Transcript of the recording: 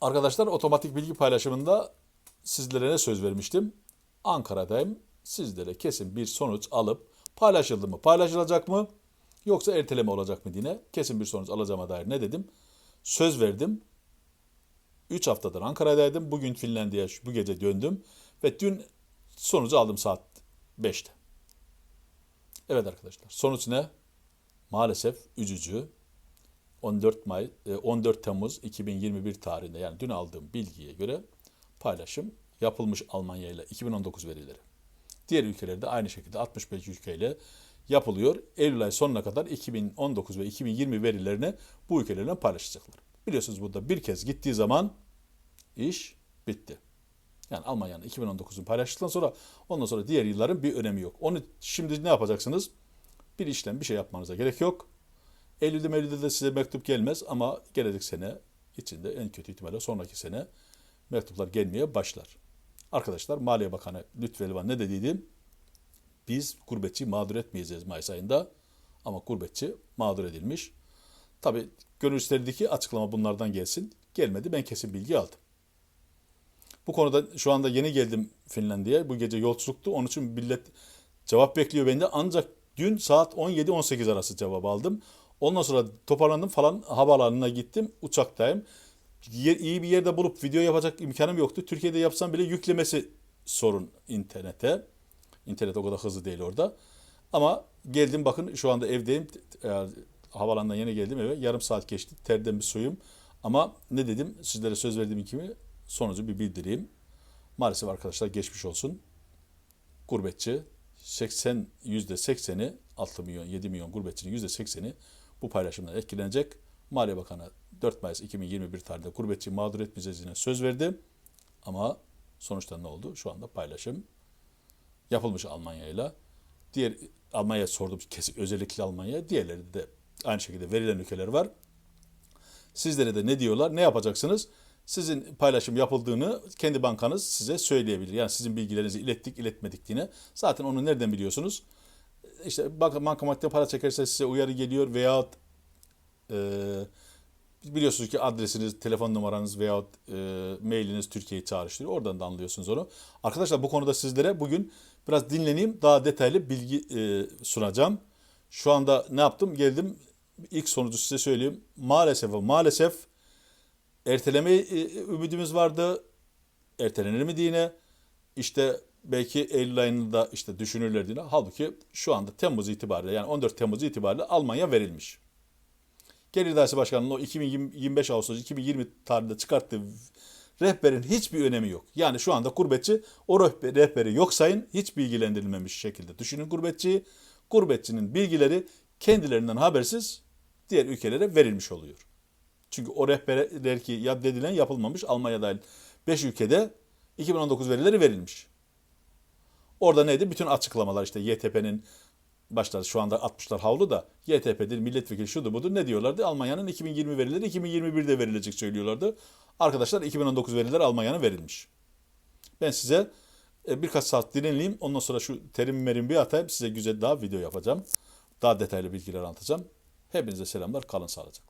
Arkadaşlar otomatik bilgi paylaşımında sizlere ne söz vermiştim? Ankara'dayım. Sizlere kesin bir sonuç alıp paylaşıldı mı? Paylaşılacak mı? Yoksa erteleme olacak mı diye kesin bir sonuç alacağıma dair ne dedim? Söz verdim. 3 haftadır Ankara'daydım. Bugün Finlandiya'ya bu gece döndüm. Ve dün sonucu aldım saat 5'te. Evet arkadaşlar sonuç ne? Maalesef üzücü. 14 May e, 14 Temmuz 2021 tarihinde yani dün aldığım bilgiye göre paylaşım yapılmış Almanya ile 2019 verileri. Diğer ülkelerde aynı şekilde 65 ülkeyle yapılıyor. Eylül ayı sonuna kadar 2019 ve 2020 verilerini bu ülkelerle paylaşacaklar. Biliyorsunuz burada bir kez gittiği zaman iş bitti. Yani Almanya'nın 2019'un paylaştıktan sonra ondan sonra diğer yılların bir önemi yok. Onu şimdi ne yapacaksınız? Bir işlem bir şey yapmanıza gerek yok. Eylül'de Meylül'de de size mektup gelmez ama gelecek sene içinde en kötü ihtimalle sonraki sene mektuplar gelmeye başlar. Arkadaşlar Maliye Bakanı Lütfü Elvan ne dediydi? Biz gurbetçi mağdur etmeyeceğiz Mayıs ayında ama gurbetçi mağdur edilmiş. Tabi gönül isterdi ki açıklama bunlardan gelsin. Gelmedi ben kesin bilgi aldım. Bu konuda şu anda yeni geldim Finlandiya'ya. Bu gece yolculuktu. Onun için millet cevap bekliyor bende. Ancak dün saat 17-18 arası cevap aldım. Ondan sonra toparlandım falan havaalanına gittim. Uçaktayım. Yer, iyi bir yerde bulup video yapacak imkanım yoktu. Türkiye'de yapsam bile yüklemesi sorun internete. İnternet o kadar hızlı değil orada. Ama geldim bakın şu anda evdeyim. E, Havaalanından yeni geldim eve. Yarım saat geçti. Terden bir suyum. Ama ne dedim? Sizlere söz verdiğim gibi sonucu bir bildireyim. Maalesef arkadaşlar geçmiş olsun. Gurbetçi 80 yüzde 80'i 6 milyon 7 milyon gurbetçinin yüzde 80'i bu paylaşımdan etkilenecek. Maliye Bakanı 4 Mayıs 2021 tarihinde gurbetçi mağdur etmeyeceğine söz verdi. Ama sonuçta ne oldu? Şu anda paylaşım yapılmış Almanya'yla. Diğer Almanya'ya sordum kesin özellikle Almanya'ya. Diğerleri de aynı şekilde verilen ülkeler var. Sizlere de ne diyorlar? Ne yapacaksınız? Sizin paylaşım yapıldığını kendi bankanız size söyleyebilir. Yani sizin bilgilerinizi ilettik, iletmedik diye. Zaten onu nereden biliyorsunuz? İşte banka, bankamatikte para çekerse size uyarı geliyor veyahut e, biliyorsunuz ki adresiniz, telefon numaranız veyahut e, mailiniz Türkiye'yi çağrıştırıyor. Oradan da anlıyorsunuz onu. Arkadaşlar bu konuda sizlere bugün biraz dinleneyim. Daha detaylı bilgi e, sunacağım. Şu anda ne yaptım? Geldim. İlk sonucu size söyleyeyim. Maalesef maalesef erteleme e, ümidimiz vardı. Ertelenir mi diye. İşte belki Eylül ayında işte düşünürler diye. Halbuki şu anda Temmuz itibariyle yani 14 Temmuz itibariyle Almanya verilmiş. Gelir İdaresi Başkanı'nın o 2025 Ağustos 2020 tarihinde çıkarttığı rehberin hiçbir önemi yok. Yani şu anda gurbetçi o rehber- rehberi yok sayın hiç bilgilendirilmemiş şekilde. Düşünün gurbetçiyi. Gurbetçinin bilgileri kendilerinden habersiz diğer ülkelere verilmiş oluyor. Çünkü o rehberler ki yad edilen yapılmamış Almanya dahil 5 ülkede 2019 verileri verilmiş. Orada neydi? Bütün açıklamalar işte YTP'nin başta şu anda 60'lar havlu da YTP'dir, milletvekili şudur budur ne diyorlardı? Almanya'nın 2020 verileri 2021'de verilecek söylüyorlardı. Arkadaşlar 2019 veriler Almanya'nın verilmiş. Ben size e, birkaç saat dinleneyim. Ondan sonra şu terim merim bir atayım. Size güzel daha video yapacağım. Daha detaylı bilgiler anlatacağım. Hepinize selamlar. Kalın sağlıcakla.